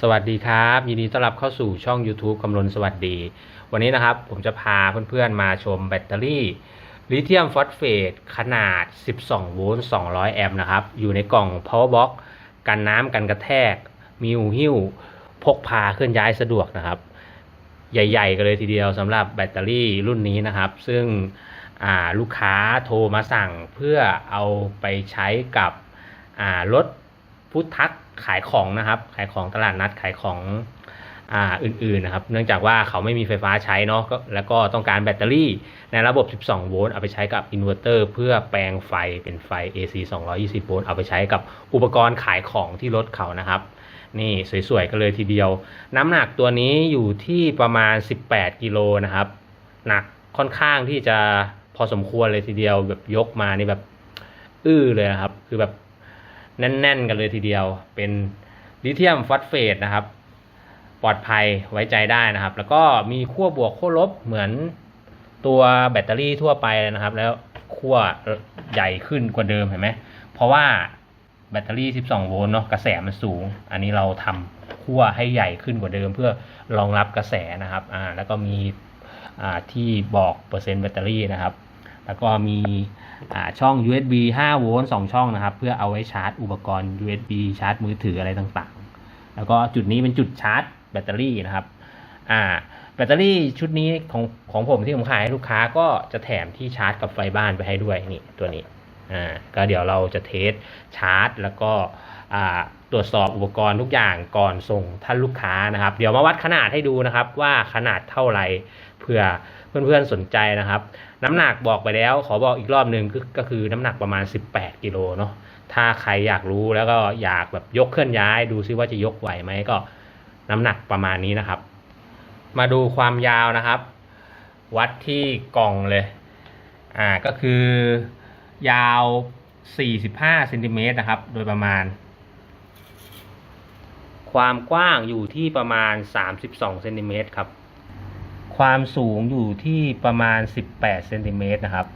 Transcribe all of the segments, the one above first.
สวัสดีครับ ยินดีต้อนรับเข้าสู่ช่อง YouTube กำลนสวัสดี วันนี้นะครับผมจะพาเพื่อนๆมาชมแบตเตอรี่ลิเธียมฟอสเฟตขนาด 12 โวลต์ 200 แอมป์นะครับ อยู่ในกล่อง power box กันน้ำกันกระแทก มีหูหิ้ว พกพาเคลื่อนย้ายสะดวกนะครับ ใหญ่ๆ กันเลยทีเดียวสำหรับแบตเตอรี่รุ่นนี้นะครับ ซึ่งลูกค้าโทรมาสั่งเพื่อเอาไปใช้กับรถพุทธัก ขายของนะครับ ขายของตลาดนัดขายของอ่าอื่นๆนะครับ เนื่องจากว่าเขาไม่มีไฟฟ้าใช้เนาะแล้วก็ต้องการแบตเตอรี่ในระบบ 12 โวลต์เอาไปใช้กับอินเวอร์เตอร์เพื่อแปลงไฟเป็นไฟ AC 220 โวลต์เอาไปใช้กับอุปกรณ์ขายของที่รถเขานะครับ นี่สวยๆกันเลยทีเดียว น้ำหนักตัวนี้อยู่ที่ประมาณ 18 กิโลนะครับ หนักค่อนข้างที่จะพอสมควรเลยทีเดียวแบบยกมานี่แบบ อื้อเลยนะครับ คือแบบ แน่นๆ กันเลยทีเดียว เป็นลิเธียมฟอสเฟตนะครับ ปลอดภัยไว้ใจได้นะครับ แล้วก็มีขั้วบวกขั้วลบเหมือนตัวแบตเตอรี่ทั่วไปเลยนะครับ แล้วขั้วใหญ่ขึ้นกว่าเดิมเห็นไหมเพราะว่าแบตเตอรี่ 12 โวลต์เนาะกระแสมันสูง อันนี้เราทำขั้วให้ใหญ่ขึ้นกว่าเดิม เพื่อรองรับกระแสนะครับอ่าแล้วก็มีอ่าที่บอกเปอร์เซ็นต์แบตเตอรี่นะครับ แล้วก็มีช่อง USB 5 โวลต์ 2 ช่องนะครับ เพื่อเอาไว้ชาร์จอุปกรณ์ USB ชาร์จมือถืออะไรต่างๆ แล้วก็จุดนี้เป็นจุดชาร์จแบตเตอรี่นะครับอ่าแบตเตอรี่ชุดนี้ของของผมที่ผมขายให้ลูกค้าก็จะแถมที่ชาร์จกับไฟบ้านไปให้ด้วยนี่ตัวนี้อ่าก็เดี๋ยวเราจะเทสชาร์จ แล้วก็อ่าตรวจสอบอุปกรณ์ทุกอย่างก่อนส่งท่านลูกค้านะครับ เดี๋ยวมาวัดขนาดให้ดูนะครับว่าขนาดเท่าไหร่ เพื่อเพื่อนๆสนใจนะครับ น้ำหนักบอกไปแล้ว ขอบอกอีกรอบหนึ่งก็คือน้ำหนักประมาณ 18 กิโลเนาะถ้าใครอยากรู้แล้วก็อยากแบบยกเคลื่อนย้าย ดูซิว่าจะยกไหวไหมก็น้ำหนักประมาณนี้นะครับ มาดูความยาวนะครับ วัดที่กล่องเลยอ่าก็คือยาว 45เซนติเมตรนะครับ โดยประมาณ ความกว้างอยู่ที่ประมาณ 32เซนติเมตรครับ ความสูงอยู่ที่ประมาณ 18เซนติเมตรนะครับ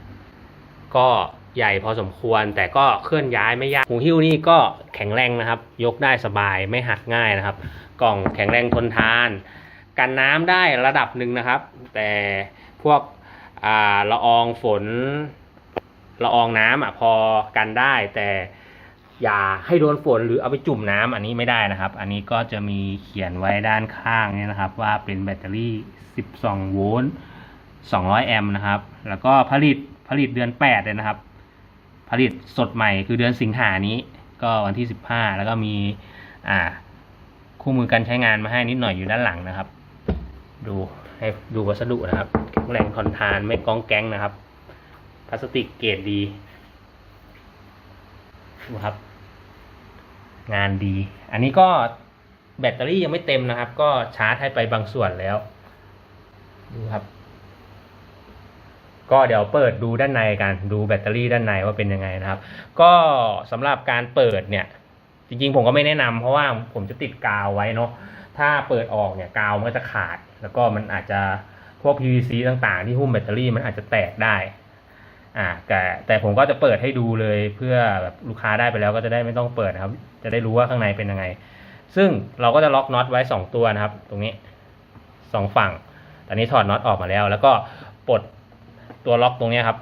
ก็ใหญ่พอสมควรแต่ก็เคลื่อนย้ายไม่ยากหูหิ้วนี่ก็แข็งแรงนะครับ ยกได้สบายไม่หักง่ายนะครับ กล่องแข็งแรงทนทาน กันน้ำได้ระดับหนึ่งนะครับ แต่พวกละอองฝนละอองน้ำอะพอกันได้แต่ อย่าให้โดนฝนหรือเอาไปจุ่มน้ำอันนี้ไม่ได้นะครับ อันนี้ก็จะมีเขียนไว้ด้านข้างนี่นะครับ ว่าเป็นแบตเตอรี่ 12 โวลต์ 200 แอมป์นะครับ แล้วก็ผลิตผลิตเดือน 8 เลยนะครับ ผลิตสดใหม่คือเดือนสิงหานี้ ก็วันที่ 15 แล้วก็มีอ่าคู่มือการใช้งานมาให้นิดหน่อยอยู่ด้านหลังนะครับ ดูให้ดูวัสดุนะครับแข็งแรงทนทานไม่ก้องแก๊งนะครับ พลาสติกเกรดดีดูครับ งานดี อันนี้ก็แบตเตอรี่ยังไม่เต็มนะครับ ก็ชาร์จให้ไปบางส่วนแล้ว ดูครับ ก็เดี๋ยวเปิดดูด้านในกัน ดูแบตเตอรี่ด้านในว่าเป็นยังไงนะครับ ก็สำหรับการเปิดเนี่ย จริงๆ ผมก็ไม่แนะนำเพราะว่าผมจะติดกาวไว้เนาะ ถ้าเปิดออกเนี่ยกาวมันก็จะขาด แล้วก็มันอาจจะพวก PVC ต่างๆ ที่หุ้มแบตเตอรี่มันอาจจะแตกได้ อ่าแต่แต่ผมก็จะเปิดให้ดูเลยเพื่อแบบลูกค้าได้ไปแล้วก็จะได้ไม่ต้องเปิดนะครับ จะได้รู้ว่าข้างในเป็นยังไง ซึ่งเราก็จะล็อกน็อตไว้สองตัวนะครับ ตรงนี้สองฝั่ง ตอนนี้ถอดน็อตออกมาแล้ว แล้วก็ปลดตัวล็อกตรงนี้ครับ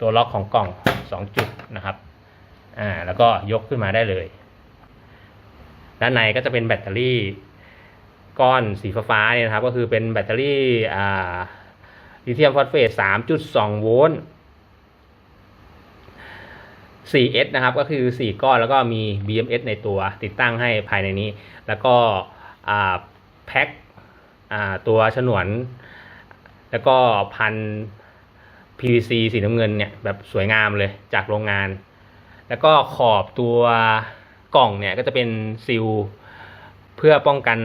ตัวล็อกของกล่องสองจุดนะครับอ่าแล้วก็ยกขึ้นมาได้เลย ด้านในก็จะเป็นแบตเตอรี่ก้อนสีฟ้าเนี่ยนะครับ ก็คือเป็นแบตเตอรี่อ่า ลิเธียมฟอสเฟต3.2โวลต์ 4S นะครับ ก็คือ 4 ก้อนแล้วก็มี BMS ในตัวติดตั้งให้ภายในนี้ แล้วก็แพ็คตัวฉนวน แล้วก็พัน PVC สีน้ำเงินเนี่ยแบบสวยงามเลยจากโรงงาน แล้วก็ขอบตัวกล่องเนี่ยก็จะเป็นซีลเพื่อป้องกัน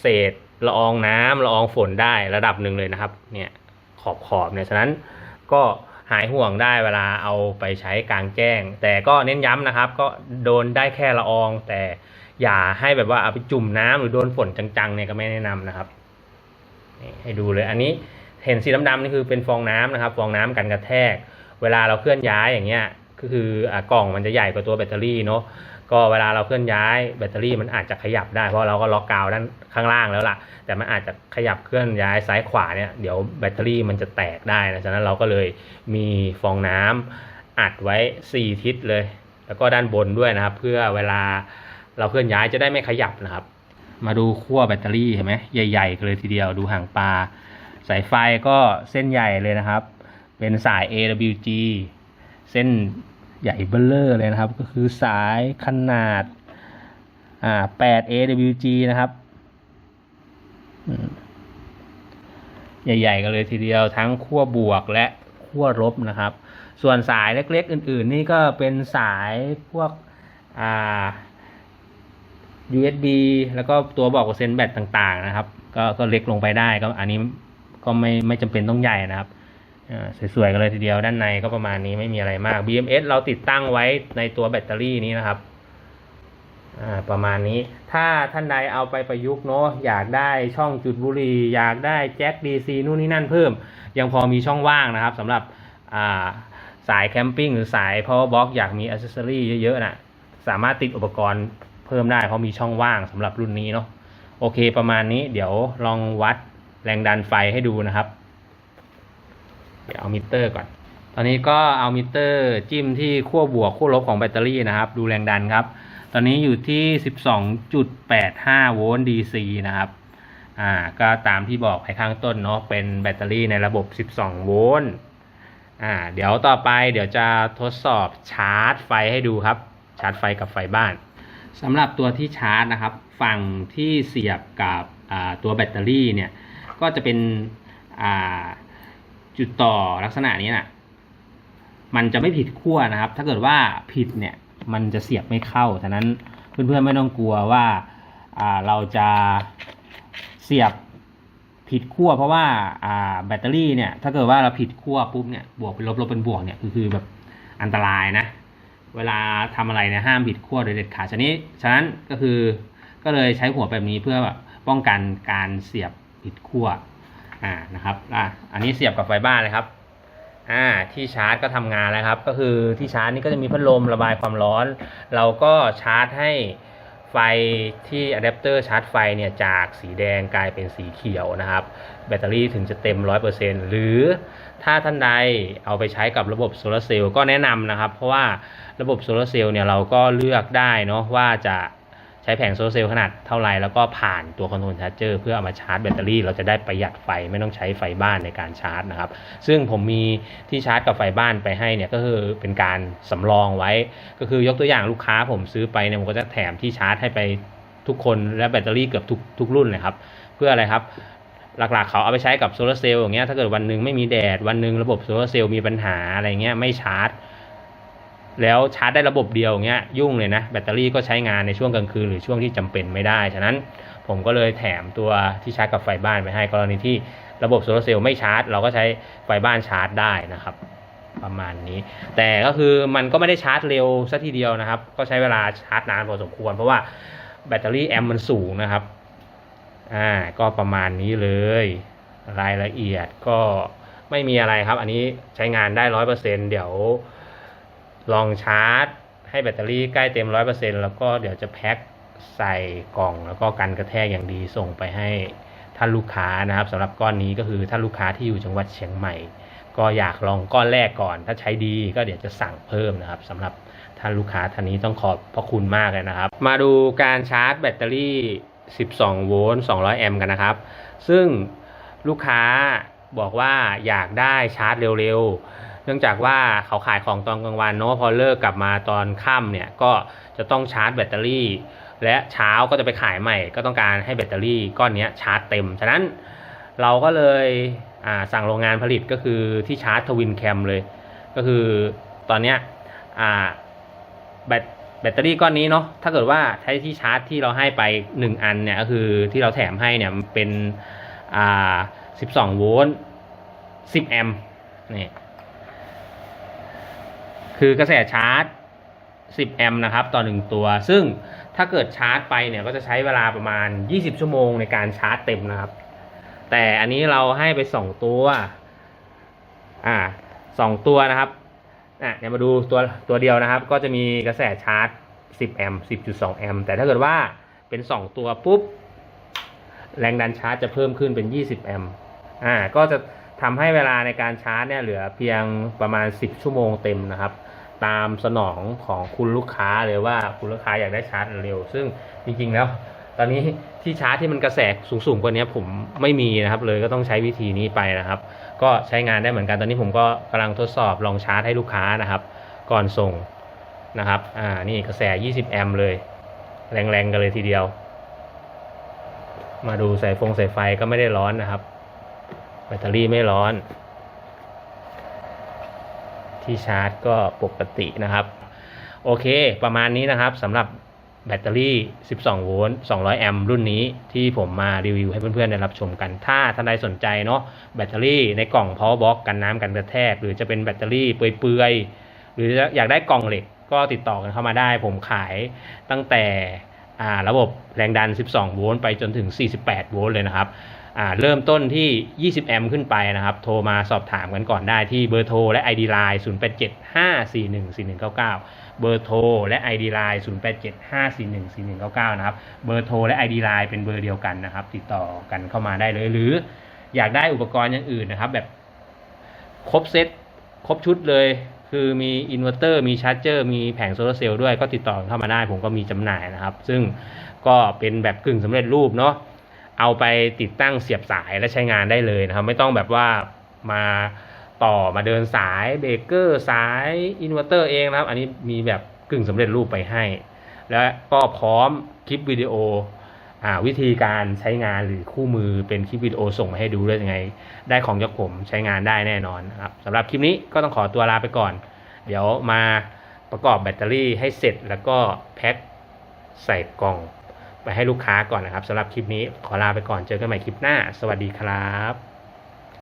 เศษละอองน้ำละอองฝนได้ระดับหนึ่งเลยนะครับเนี่ย ขอบขอบเนี่ยฉะนั้นก็หายห่วงได้เวลาเอาไปใช้กลางแจ้ง แต่ก็เน้นย้ำนะครับ ก็โดนได้แค่ละออง แต่อย่าให้แบบว่าเอาไปจุ่มน้ำหรือโดนฝนจังๆเนี่ยก็ไม่แนะนำนะครับให้ดูเลยอันนี้เห็นสีดำๆนี่คือเป็นฟองน้ำนะครับ ฟองน้ำกันกระแทก เวลาเราเคลื่อนย้ายอย่างเงี้ยก็คืออกล่องมันจะใหญ่กว่าตัวแบตเตอรี่เนาะ ก็เวลาเราเคลื่อนย้ายแบตเตอรี่มันอาจจะขยับได้เพราะเราก็ล็อกกาวด้านข้างล่างแล้วล่ะ แต่มันอาจจะขยับเคลื่อนย้ายซ้ายขวาเนี่ยเดี๋ยวแบตเตอรี่มันจะแตกได้นะฉะนั้นเราก็เลยมีฟองน้ำอัดไว้ 4 ทิศเลย แล้วก็ด้านบนด้วยนะครับ เพื่อเวลาเราเคลื่อนย้ายจะได้ไม่ขยับนะครับ มาดูขั้วแบตเตอรี่เห็นไหมใหญ่ๆกันเลยทีเดียวดูห่างปลาสายไฟก็เส้นใหญ่เลยนะครับ เป็นสาย AWG เส้น ใหญ่เบลเลอร์เลยนะครับ ก็คือสายขนาดอ่า 8 AWG นะครับ ใหญ่ๆกันเลยทีเดียวทั้งขั้วบวกและขั้วลบนะครับ ส่วนสายเล็กๆ อื่นๆ นี่ก็เป็นสายพวกอ่า USB แล้วก็ตัวบอกเปอร์เซ็นต์แบตต่างๆนะครับ ก็ก็เล็กลงไปได้ก็อันนี้ก็ไม่ไม่จำเป็นต้องใหญ่นะครับ สวยๆกันเลยทีเดียวด้านในก็ประมาณนี้ไม่มีอะไรมาก BMS เราติดตั้งไว้ในตัวแบตเตอรี่นี้นะครับประมาณนี้ ถ้าท่านใดเอาไปประยุกต์เนาะอยากได้ช่องจุดบุหรี่อยากได้แจ็ค DC นู่นนี่นั่นเพิ่ม ยังพอมีช่องว่างนะครับสำหรับสายแคมปิ้งหรือสาย power box อยากมีอ c เซ s ซอรี่เยอะๆนะสามารถติดอุปกรณ์เพิ่มได้เพราะมีช่องว่างสำหรับรุ่นนี้เนาะโอเคประมาณนี้เดี๋ยวลองวัดแรงดันไฟให้ดูนะครับ เดี๋ยวเอามิเตอร์ก่อน ตอนนี้ก็เอามิเตอร์จิ้มที่ขั้วบวกขั้วลบของแบตเตอรี่นะครับ ดูแรงดันครับ ตอนนี้อยู่ที่ 12.85 โวลต์ DC นะครับ อ่า ก็ตามที่บอกไปข้างต้นเนาะ เป็นแบตเตอรี่ในระบบ 12 โวลต์ อ่า เดี๋ยวต่อไปเดี๋ยวจะทดสอบชาร์จไฟให้ดูครับ ชาร์จไฟกับไฟบ้านสำหรับตัวที่ชาร์จนะครับ ฝั่งที่เสียบกับตัวแบตเตอรี่เนี่ย ก็จะเป็นอ่า จุดต่อลักษณะนี้นะมันจะไม่ผิดขั้วนะครับ ถ้าเกิดว่าผิดเนี่ย มันจะเสียบไม่เข้าฉะนั้นเพื่อนๆไม่ต้องกลัวว่าอ่าเราจะเสียบผิดขั้วเพราะว่าอ่าแบตเตอรี่เนี่ย ถ้าเกิดว่าเราผิดขั้วปุ๊บเนี่ยบวกเป็นลบลบเป็นบวกเนี่ยคือคือแบบอันตรายนะ เวลาทำอะไรเนี่ยห้ามผิดขั้วโดยเด็ดขาดฉะนี้ฉะนั้นก็คือก็เลยใช้หัวแบบนี้เพื่อแบบป้องกันการเสียบผิดขั้ว อ่านะครับอะอันนี้เสียบกับไฟบ้านเลยครับอ่าที่ชาร์จก็ทำงานแล้วครับ ก็คือที่ชาร์จนี่ก็จะมีพัดลมระบายความร้อน เราก็ชาร์จให้ไฟที่อะแดปเตอร์ชาร์จไฟเนี่ยจากสีแดงกลายเป็นสีเขียวนะครับ แบตเตอรี่ถึงจะเต็ม 100%หรือถ้าท่านใดเอาไปใช้กับระบบโซลาเซลล์ก็แนะนำนะครับ เพราะว่าระบบโซลาเซลล์เนี่ยเราก็เลือกได้เนาะว่าจะ ช้แผงโซลาร์เซลล์ขนาดเท่าไรแล้วก็ผ่านตัวคอนโทรลชาร์จเจอร์เพื่อเอามาชาร์จแบตเตอรี่ เราจะได้ประหยัดไฟไม่ต้องใช้ไฟบ้านในการชาร์จนะครับ ซึ่งผมมีที่ชาร์จกับไฟบ้านไปให้เนี่ยก็คือเป็นการสำรองไว้ ก็คือยกตัวอย่างลูกค้าผมซื้อไปเนี่ยผมก็จะแถมที่ชาร์จให้ไปทุกคนและแบตเตอรี่เกือบทุกทุกรุ่นเลยครับ เพื่ออะไรครับหลักๆ เขาเอาไปใช้กับโซลาร์เซลล์อย่างเงี้ยถ้าเกิดวันหนึ่งไม่มีแดดวันหนึ่งระบบโซลาร์เซลล์มีปัญหาอะไรเงี้ยไม่ชาร์จ แล้วชาร์จได้ระบบเดียวเงี้ยยุ่งเลยนะ แบตเตอรี่ก็ใช้งานในช่วงกลางคืนหรือช่วงที่จำเป็นไม่ได้ ฉะนั้นผมก็เลยแถมตัวที่ชาร์จกับไฟบ้านไปให้กรณีที่ระบบโซลาร์เซลล์ไม่ชาร์จ เราก็ใช้ไฟบ้านชาร์จได้นะครับ ประมาณนี้ แต่ก็คือมันก็ไม่ได้ชาร์จเร็วซะทีเดียวนะครับ ก็ใช้เวลาชาร์จนานพอสมควร เพราะว่าแบตเตอรี่แอมป์มันสูงนะครับอ่าก็ประมาณนี้เลย รายละเอียดก็ไม่มีอะไรครับ อันนี้ใช้งานได้ร้อยเปอร์เซ็นเดี๋ยว ลองชาร์จ ให้แบตเตอรี่ใกล้เต็มร้อยเปอร์เซ็นแล้วก็เดี๋ยวจะแพ็คใส่กล่องแล้วก็กันกระแทกอย่างดีส่งไปให้ท่านลูกค้านะครับสำหรับก้อนนี้ก็คือท่านลูกค้าที่อยู่จังหวัดเชียงใหม่ ก็อยากลองก้อนแรกก่อน ถ้าใช้ดีก็เดี๋ยวจะสั่งเพิ่มนะครับสำหรับท่านลูกค้าท่านนี้ต้องขอบพระคุณมากเลยนะครับ มาดูการชาร์จแบตเตอรี่ 12 โวลต์ 200 แอมป์กันนะครับ ซึ่งลูกค้าบอกว่าอยากได้ชาร์จเร็วๆ นื่องจากว่าเขาขายของตอนกลางวันเนาะพอเลิกกลับมาตอนค่ำเนี่ยก็จะต้องชาร์จแบตเตอรี่ และเช้าก็จะไปขายใหม่ ก็ต้องการให้แบตเตอรี่ก้อนนี้ชาร์จเต็ม ฉะนั้นเราก็เลยสั่งโรงงานผลิตก็คือที่ชาร์จทวินแคมเลย ก็คือตอนเนี้ยแบตแบตเตอรี่ก้อนนี้เนาะถ้าเกิดว่าใช้ที่ชาร์จที่เราให้ไป 1 อันเนี่ยก็คือที่เราแถมให้เนี่ยเป็นอ่า12 โวลต์ 10 แอมป์นี่ คือกระแสชาร์จ 10 แอมป์นะครับ ต่อ 1 ตัว ซึ่งถ้าเกิดชาร์จไปเนี่ยก็จะใช้เวลาประมาณ 20 ชั่วโมงในการชาร์จเต็มนะครับ แต่อันนี้เราให้ไป 2 ตัว อ่า2ตัวนะครับอะเดี๋ยวมาดูตัวตัวเดียวนะครับ ก็จะมีกระแสชาร์จ 10 แอมป์ 10.2 แอมป์ แต่ถ้าเกิดว่าเป็น 2 ตัวปุ๊บ แรงดันชาร์จจะเพิ่มขึ้นเป็น 20 แอมป์ อ่า ก็จะทำให้เวลาในการชาร์จเนี่ยเหลือเพียงประมาณ 10 ชั่วโมงเต็มนะครับ ตามสนองของคุณลูกค้าเลยว่าคุณลูกค้าอยากได้ชาร์จเร็ว ซึ่งจริงๆแล้ว ตอนนี้ที่ชาร์จที่มันกระแสสูงๆกว่านี้ผมไม่มีนะครับ เลยก็ต้องใช้วิธีนี้ไปนะครับ ก็ใช้งานได้เหมือนกันตอนนี้ผมก็กำลังทดสอบลองชาร์จให้ลูกค้านะครับ ก่อนส่งนะครับอ่านี่กระแส 20 แอมป์เลย แรงๆกันเลยทีเดียว มาดูสายฟงสายไฟก็ไม่ได้ร้อนนะครับ แบตเตอรี่ไม่ร้อน ที่ชาร์จก็ปกตินะครับ โอเค ประมาณนี้นะครับสำหรับแบตเตอรี่ 12 โวลต์ 200 แอมป์รุ่นนี้ที่ผมมารีวิวให้เพื่อนๆ ได้รับชมกัน ถ้าท่านใดสนใจเนาะแบตเตอรี่ในกล่อง power box กันน้ำกันกระแทก หรือจะเป็นแบตเตอรี่เปื่อยๆ หรืออยากได้กล่องเหล็กก็ติดต่อกันเข้ามาได้ ผมขายตั้งแต่ระบบแรงดัน 12 โวลต์ไปจนถึง 48 โวลต์เลยนะครับ เริ่มต้นที่ 20 แอมป์ขึ้นไปนะครับ โทรมาสอบถามกันก่อนได้ที่เบอร์โทรและ ID Line 0875414199 เบอร์โทรและ ID Line 0875414199 นะครับ เบอร์โทรและ ID Line เป็นเบอร์เดียวกันนะครับ ติดต่อกันเข้ามาได้เลย หรืออยากได้อุปกรณ์อย่างอื่นนะครับ แบบครบเซตครบชุดเลย คือมีอินเวอร์เตอร์มีชาร์จเจอร์มีแผงโซลาร์เซลล์ด้วยก็ติดต่อเข้ามาได้ ผมก็มีจำหน่ายนะครับ ซึ่งก็เป็นแบบกึ่งสำเร็จรูปเนาะ เอาไปติดตั้งเสียบสายและใช้งานได้เลยนะครับ ไม่ต้องแบบว่ามาต่อมาเดินสายเบรกเกอร์สายอินเวอร์เตอร์เองนะครับ อันนี้มีแบบกึ่งสำเร็จรูปไปให้ แล้วก็พร้อมคลิปวิดีโออวิธีการใช้งานหรือคู่มือเป็นคลิปวิดีโอส่งมาให้ดูด้วยยังไง ได้ของจากผมใช้งานได้แน่นอนครับสำหรับคลิปนี้ก็ต้องขอตัวลาไปก่อน เดี๋ยวมาประกอบแบตเตอรี่ให้เสร็จแล้วก็แพ็คใส่กล่อง ไปให้ลูกค้าก่อนนะครับสำหรับคลิปนี้ขอลาไปก่อนเจอกันใหม่คลิปหน้า สวัสดีครับ